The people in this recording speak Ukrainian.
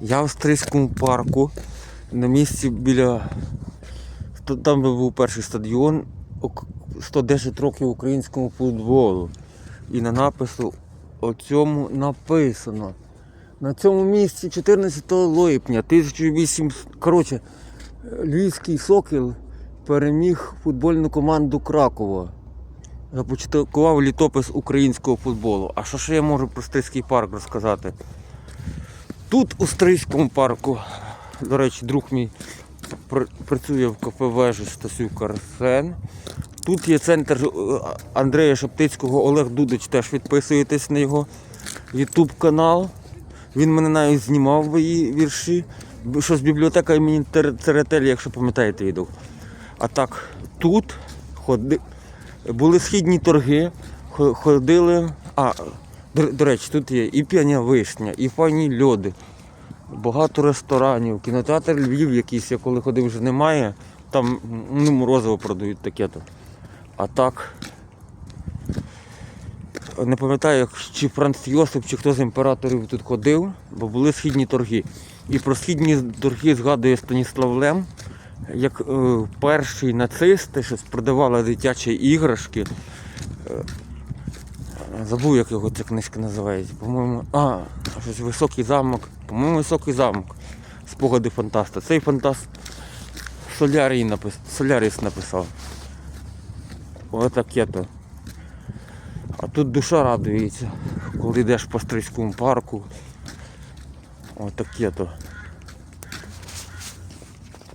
Я в Стрийському парку на місці біля. Там був перший стадіон 110 років українському футболу. І на напису о цьому написано. На цьому місці 14 липня 1800. Коротше, Львівський сокіл переміг футбольну команду Кракова. Започаткував літопис українського футболу. А що ще я можу про Стрийський парк розказати? Тут у Стрийському парку, до речі, друг мій працює в кафе вежі Стасюк Арсен. Тут є центр е, Андрея Шептицького, Олег Дудич, теж підписуєтесь на його YouTube канал. Він мене навіть знімав мої вірші. Б- Що з бібліотека імені Церетелі, якщо пам'ятаєте відео. А так, тут ходи... були східні торги, ходили. А, до, до речі, тут є і п'яня вишня, і файні льоди, багато ресторанів, кінотеатр Львів якийсь, я коли ходив, вже немає. Там ну, морозиво продають таке то. А так. Не пам'ятаю, чи Франц Йосип, чи хто з імператорів тут ходив, бо були східні торги. І про східні торги згадує Станіслав Лем, як е, перші нацисти щось продавали дитячі іграшки. Забув, як його ця книжка називається. По-моєму, а, щось високий замок. По-моєму, високий замок. Спогади фантаста. Цей фантаст Солярій напис... Соляріс написав. Отаке то. А тут душа радується, коли йдеш по Стрийському парку. Отаке то.